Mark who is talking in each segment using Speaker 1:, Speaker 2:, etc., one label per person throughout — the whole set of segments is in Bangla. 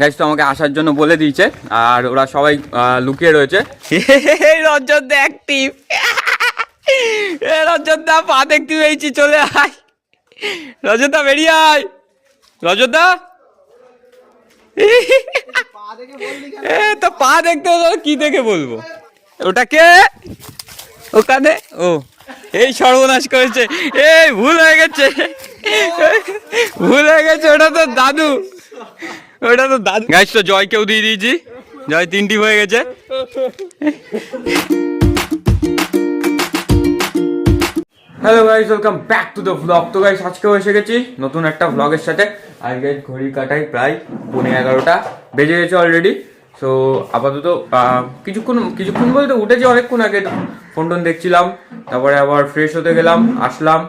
Speaker 1: গাইজ তো আমাকে আসার জন্য বলে দিয়েছে, আর ওরা সবাই লুকিয়ে রয়েছে। রঞ্জন দা অ্যাক্টিভ রঞ্জন দা পা দেখতে পেয়েছি, চলে আয়। রঞ্জন দা বেরিয়ে আয়। রঞ্জন দা এ, তো পা দেখতে কি দেখে বলব? ওটা কে? ওখানে? ও, এই সর্বনাশ করেছে। এই, ভুল হয়ে গেছে। ভুল হয়ে গেছে, ওটা তো দাদু। ওটা তো দাদু গাছ তো জয়কেও দিয়ে দিয়েছি। জয় তিনটি হয়ে গেছে। Hello guys welcome back to the vlog তো গাইস আজকেও এসে গেছি নতুন একটা ভ্লগের সাথে। আজকে ঘড়ি কাটাই প্রায় পৌনে এগারোটা বেজে গেছে অলরেডি সো আপাতত কিছুক্ষণ কিছুক্ষণ বলতে উঠেছি অনেকক্ষণ আগে। ফোন টোন দেখছিলাম তারপরে আবার ফ্রেশ হতে গেলাম আসলাম।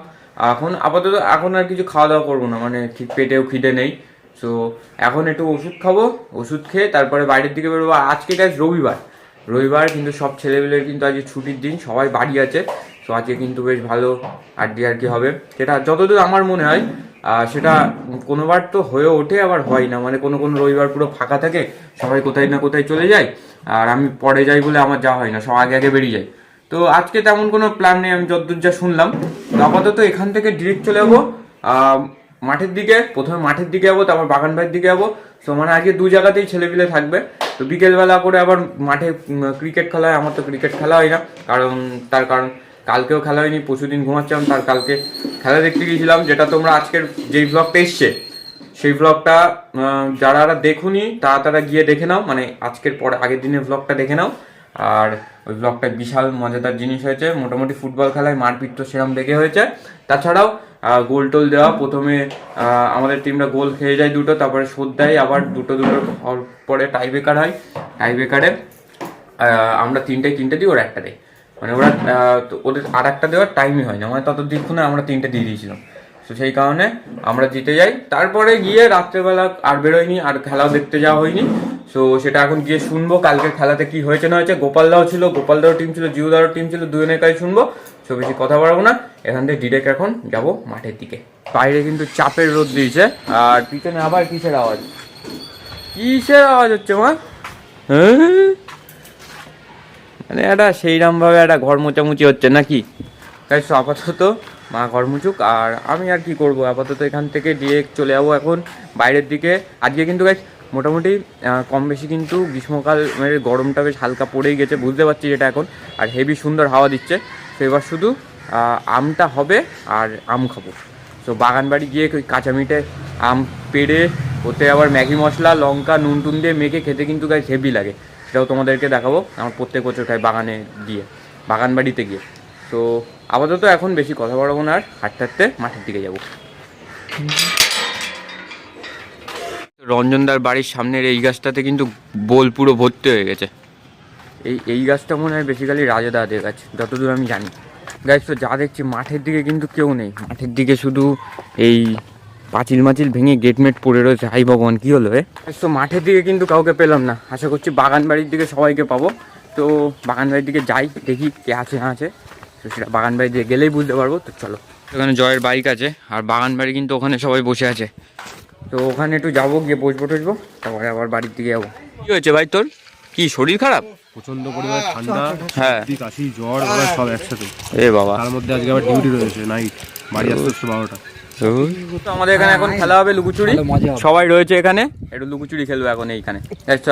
Speaker 1: এখন আপাতত এখন আর কিছু খাওয়া দাওয়া করব না। মানে ঠিক পেটেও খিদে নেই। সো এখন একটু ওষুধ খাব, ওষুধ খেয়ে তারপরে বাইরের দিকে বেরোবো। আজকে গাইস রবিবার। রবিবার কিন্তু সব ছেলেমেয়েদের কিন্তু আজকে ছুটির দিন, সবাই বাড়ি আছে। সো আজকে কিন্তু বেশ ভালো আড্ডি আর কি হবে। সেটা যতদূর আমার মনে হয় সেটা কোনোবার তো হয়ে ওঠে, আবার হয় না। মানে কোনো কোনো রবিবার পুরো ফাঁকা থাকে, সবাই কোথায় না কোথায় চলে যায়। আর আমি পরে যাই বলে আমার যাওয়া হয় না, সব আগে আগে বেরিয়ে যায়। তো, আজকে তেমন কোনো প্ল্যান নেই, আমি যতদূর যা শুনলাম। আপাতত এখান থেকে ডিরেক্ট চলে যাব। মাঠের দিকে, প্রথমে মাঠের দিকে যাব, তারপর বাগান বাড়ির দিকে যাব। তো মানে আজকে দু জায়গাতেই ছেলেপিলে থাকবে। তো বিকেলবেলা করে আবার মাঠে ক্রিকেট খেলা হয়। আমার তো ক্রিকেট খেলা হয় না। কারণ, তার কারণ কালকেও খেলা হয়নি, পরশুদিন ঘুমাচ্ছিলাম, তার কালকে খেলা দেখতে গিয়েছিলাম। যেটা তোমরা আজকের যেই ব্লগটা এসছে, সেই ব্লগটা যারা দেখুনি, তারা তারা গিয়ে দেখে নাও। মানে আজকের পরে, আগের দিনের ব্লগটা দেখে নাও। আর ওই ব্লগটা বিশাল মজাদার জিনিস হয়েছে। মোটামুটি ফুটবল খেলায় মারপিট তো সেরকম দেখে হয়েছে। তাছাড়াও গোল টোল দেওয়া, প্রথমে আমাদের টিমটা গোল খেয়ে যায় দুটো, তারপরে শোধ দেয়, আবার দুটো দুটো পরে টাই বেকার হয় টাই বেকারে আমরা তিনটায় তিনটে দিই, ওরা একটা দেয়। মানে ওরা ওদের আর একটা দেওয়ার টাইমই হয় না। মানে তত দিক্ষণে আমরা তিনটে দিয়ে দিয়েছিলাম। তো সেই কারণে আমরা জিতে যাই। তারপরে গিয়ে রাত্রেবেলা আর বেরোয়নি, আর খেলাও দেখতে যাওয়া হয়নি। তো সেটা এখন গিয়ে শুনব কালকের খেলাতে কি হয়েছে, না হয়েছে। গোপালদাও ছিল গোপালদাও টিম ছিল, জিউদারও টিম ছিল, দুজনের কাছে শুনব। তো বেশি কথা বাড়াবো না। এখান থেকে ডিরেক্ট এখন যাব মাঠের দিকে। বাইরে কিন্তু চাপের রোদ দিয়েছে। আর পিছনে আবার কিসের আওয়াজ? কিসের আওয়াজ হচ্ছে, মা? হ্যাঁ? মানে একটা সেইরকমভাবে একটা ঘর মোচামুচি হচ্ছে নাকি? তাই সো আপাতত মা ঘর মুচুক আর আমি আর কি করব? আপাতত এখান থেকে ডিরেক্ট চলে যাব এখন বাইরের দিকে। আজকে কিন্তু গাছ মোটামুটি কম বেশি কিন্তু গ্রীষ্মকাল মানে গরমটা বেশ হালকা পড়েই গেছে, বুঝতে পারছি যেটা এখন। আর হেভি সুন্দর হাওয়া দিচ্ছে। তো এবার শুধু আমটা হবে আর আম খাব। তো বাগান বাড়ি গিয়ে ওই কাঁচা মিটে আম পেড়ে, ওতে আবার ম্যাগি মশলা, লঙ্কা, নুন টুন দিয়ে মেখে খেতে কিন্তু গাছ হেভি লাগে। সেটাও তোমাদেরকে দেখাবো, আমার প্রত্যেক বছর খাই বাগানে গিয়ে বাগান বাড়িতে গিয়ে। তো আপাতত এখন বেশি কথা বলব না আর হাঁটতে হাঁটতে মাঠের দিকে যাব। রঞ্জনদার বাড়ির সামনের এই গাছটাতে কিন্তু বোল পুরো ভর্তি হয়ে গেছে। এই এই গাছটা মনে হয় বেসিক্যালি রাজাদাদের গাছ যতদূর আমি জানি। গাছ তো যা দেখছি মাঠের দিকে কিন্তু কেউ নেই। মাঠের দিকে শুধু এই পাঁচিল মাচিল ভেঙে গেটমেট পড়ে রয়েছে। হাই ভগবান কী হলো তো মাঠের দিকে কিন্তু কাউকে পেলাম না। আশা করছি বাগান বাড়ির দিকে সবাইকে পাবো। তো বাগান বাড়ির দিকে যাই দেখি কে আছে না আছে। তো সেটা বাগান বাড়ি দিয়ে গেলেই বুঝতে পারব তো চলো। ওখানে জয়ের বাইক আছে আর বাগান বাড়ি কিন্তু ওখানে সবাই বসে আছে। তো ওখানে একটু যাব গিয়ে বসবো টসবো তারপরে আবার বাড়ির দিকে যাব। কি হয়েছে ভাই তোর? কি শরীর খারাপ?
Speaker 2: প্রচণ্ড পরিমাণে ঠান্ডা
Speaker 1: হ্যাঁ।
Speaker 2: কাশি জ্বর সব একসাথে।
Speaker 1: এ বাবা।
Speaker 2: তার মধ্যে আজকে আবার ডিউটি রয়েছে নাইট। বাড়ি আসতে আসতে বারোটা।
Speaker 1: আমাদের এখানে এখন খেলা হবে লুকোচুরি। সবাই রয়েছে এখানে। একটু লুকোচুরি খেলব এখন এইখানে।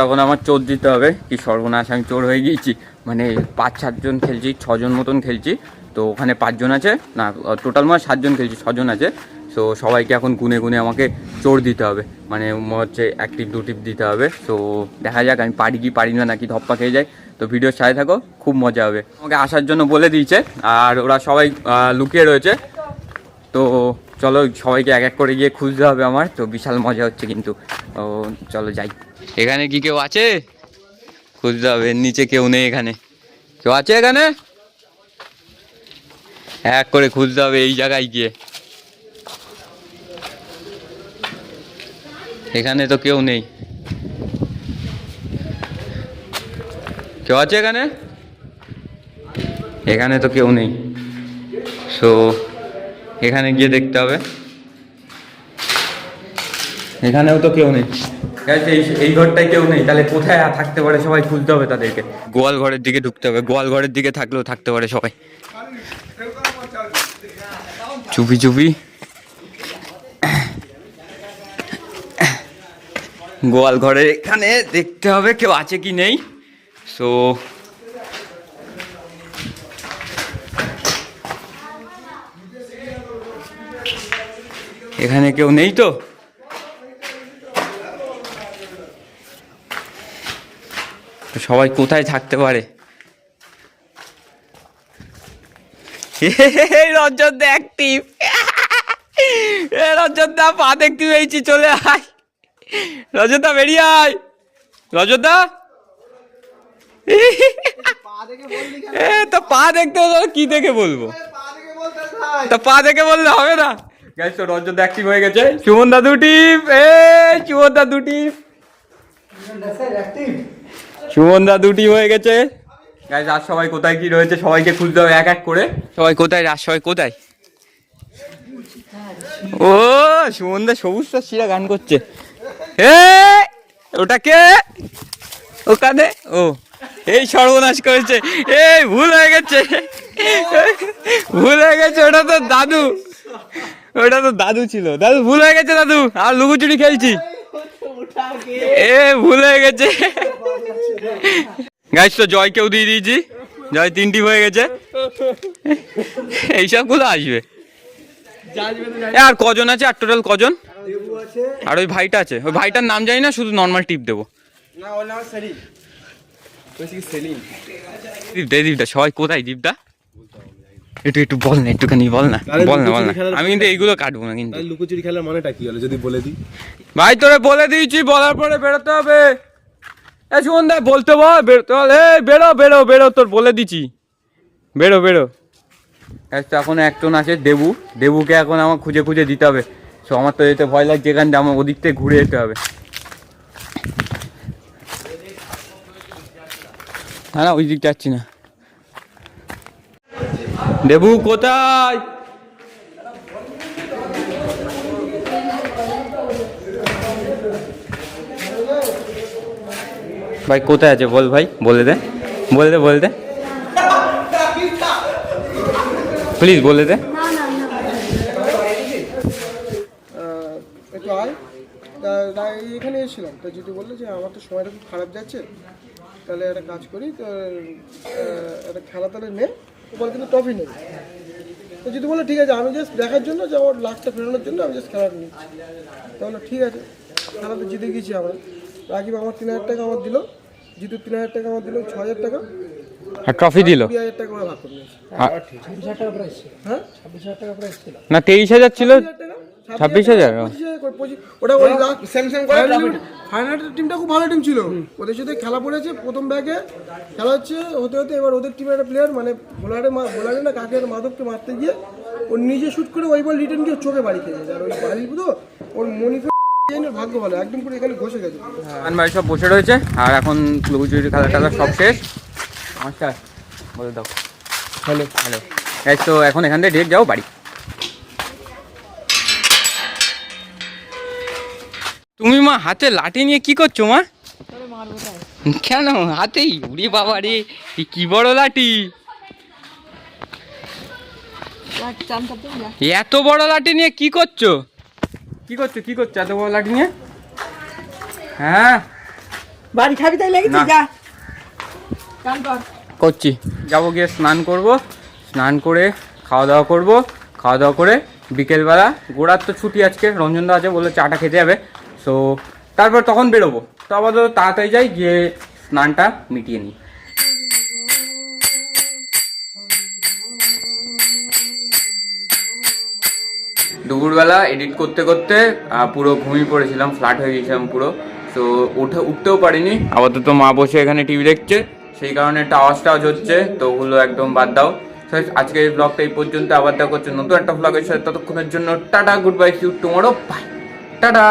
Speaker 1: এখন আমার চোর দিতে হবে। কি সর্বনাশ আমি চোর হয়ে গিয়েছি। মানে পাঁচ সাতজন খেলছি ছজন মতন খেলছি। তো ওখানে পাঁচজন আছে। না টোটাল মানে সাতজন খেলছি ছজন আছে। তো সবাইকে এখন গুনে গুনে আমাকে চোর দিতে হবে। মানে হচ্ছে এক টিপ দু টিপ দিতে হবে। তো দেখা যাক আমি পারি কি পারি না নাকি ধপ্পা খেয়ে যায়। তো ভিডিও সাথে থাকো খুব মজা হবে। আমাকে আসার জন্য বলে দিয়েছে। আর ওরা সবাই লুকিয়ে রয়েছে। তো চলো সবাইকে এক এক করে গিয়ে খুঁজতে হবে আমার, তো বিশাল মজা হচ্ছে কিন্তু। ও, চলো যাই। এখানে কি কেউ আছে? খুঁজতে হবে নিচে কেউ নেই এখানে। কেউ আছে এখানে? এক করে খুঁজতে হবে এই জায়গায় গিয়ে। এখানে তো কেউ নেই। কেউ আছে এখানে? এখানে তো কেউ নেই। সো এখানে গিয়ে দেখতে হবে। এখানেও তো কেউ নেই। এই ঘরটায় কেউ নেই। তাহলে কোথায় থাকতে পারে সবাই খুলতে হবে তাদেরকে। গোয়াল ঘরের দিকে ঢুকতে হবে। গোয়াল ঘরের দিকে থাকলেও থাকতে পারে সবাই। চুপি চুপি। গোয়াল ঘরের এখানে দেখতে হবে কেউ আছে কি নেই। সো এখানে কেউ নেই তো? সবাই কোথায় থাকতে পারে? রঞ্জন দা অ্যাক্টিভ পা দেখতে পেয়েছি, চলে আয়। রঞ্জন দা বেরিয়ে আয়। রঞ্জন দা? তো পা দেখতে কি দেখে বলব? তা পা দেখে বললে হবে না? গাইস তো রঞ্জন অ্যাক্টিভ হয়ে গেছে। সুমন দা দুটি এ সুমন দা দুটি সুমন দা দুটি হয়ে গেছে। গাইস আর সবাই কোথায় কি রয়েছে? সবাইকে খুঁজতে হবে এক এক করে। সবাই কোথায় রাজ সবাই কোথায়? ও সুমন দা সবুজ শিরা গান করছে। হে ওটা কে? ওখানে ও এই সর্বনাশ করেছে। এই ভুল হয়ে গেছে। ভুল হয়ে গেছে ওটা তো দাদু। ওটা তো দাদু ছিল। দাদু ভুল হয়ে গেছে দাদু। আর লুকোচুরি খেলছি। এ ভুল হয়ে গেছে। গাইস তো জয়কেও দিয়ে দিয়েছি। জয় তিনটি হয়ে গেছে। এইসবগুলো আসবে? আর কজন আছে? আর টোটাল কজন? আর ওই ভাইটা আছে। ওই ভাইটার নাম জানি না শুধু নর্মাল টিপ দেবো। সবাই কোথায়? দীপদা? একটু একটু বল না একটুখানি বল না। বল না বল না। আমি কিন্তু এইগুলো কাটবো না কিন্তু।
Speaker 2: লুকোচুরি খেলার মানেটা কি হলো? যদি বলে দিই।
Speaker 1: ভাই তোরে বলে দিয়েছি বলার পরে বেরোতে হবে। এ শুন দা বলতে বল বেরোতে বল। এই বেরো বেরো বেরো তোর বলে দিছি বেরো বেরো। এই তো এখন একজন আছে দেবু। দেবুকে এখন আমার খুঁজে খুঁজে দিতে হবে। সো আমার তো যেতে ভয় লাগছে এখান থেকে আমার ওদিক থেকে ঘুরে যেতে হবে। না না ওই দিক যাচ্ছি না। দেবু কোথায়? ভাই কোথায় আছে? বল ভাই বলে দে। বলে দে বলে দে। প্লিজ বলে দে।
Speaker 3: একটু আয়। তা তা এখানে এসেছিলাম। তো যদি বলল যে আমার তো সময়টা খুব খারাপ যাচ্ছে। তাহলে একটা কাজ করি তো একটা খেলা তাহলে নে। বলে কিন্তু ট্রফি নেবে। তো যদি বলে ঠিক আছে আমি জাস্ট দেখার জন্য যে আমার লাখটা ফেরানোর জন্য আমি জাস্ট খেলাটা নিচ্ছি। তাহলে ঠিক আছে খেলাতে জিতে গেছি আমার। রাকিব আমার তিন হাজার টাকা আমার দিল জিতু তিন হাজার টাকা আমার দিল ছ হাজার টাকা।
Speaker 1: আর ট্রফি দিল।
Speaker 3: কুড়ি হাজার টাকা আমরা ভাগ করে নিয়েছি। হ্যাঁ।
Speaker 1: না তেইশ হাজার ছিল। ছাব্বিশ হাজার?
Speaker 3: ওটা ওই স্যামসাং ফাইনাল টিমটা খুব ভালো টিম ছিল। ওদের সাথে খেলা পড়েছে প্রথম ব্যাগে খেলা হচ্ছে হতে হতে এবার ওদের টিমের একটা প্লেয়ার মানে বোলারে বোলারে না কাকে একটা মাধবকে মারতে গিয়ে ও নিজে শুট করে ওই বল রিটার্ন গিয়ে চোখে বাড়ি খেয়েছে আর ওই বাড়ি তো ওর মনিফে ভাগ্য ভালো একদম করে এখানে ঘষে গেছে।
Speaker 1: আন ভাই সব বসে রয়েছে আর এখন লুকোচুরি খেলা খেলা সব শেষ। নমস্কার বলে দাও। হ্যালো হ্যালো তো এখন এখান থেকে ডিরেক্ট যাও বাড়ি। তুমি মা হাতে লাঠি নিয়ে কি করছ মা? কেন? হাতেই? উড়ি বাবা রে কি বড় লাঠি? এত বড় লাঠি নিয়ে কি করছ? কি করছ কি করছ এত বড় লাঠি নিয়ে? হ্যাঁ।
Speaker 4: বাড়ি খাবি তাই লেগেছি? যা। কাম কর।
Speaker 1: করছি। যাব গিয়ে স্নান করব। স্নান করে খাওয়া দাওয়া করব। খাওয়া দাওয়া করে বিকেলবেলা গোড়ার তো ছুটি আজকে রঞ্জনদা আছে বলে চাটা খেতে যাবে। সো তারপর তখন বেরোবো। তো আপাতত তাড়াতাড়ি যাই, গিয়ে স্নানটা মিটিয়ে নিই। দুপুরবেলা এডিট করতে করতে পুরো ঘুমিয়ে পড়েছিলাম ফ্ল্যাট হয়ে গেছিলাম পুরো। তো উঠে, উঠতেও পারিনি। আপাতত মা বসে এখানে টিভি দেখছে, সেই কারণে একটা আওয়াজ টাওয়াজ হচ্ছে, তো ওগুলো একদম বাদ দাও। আজকে এই ব্লগটা এই পর্যন্ত, আবার দেখা করছে নতুন একটা ব্লগের সাথে। ততক্ষণের জন্য tata goodbye see you tomorrow bye tata!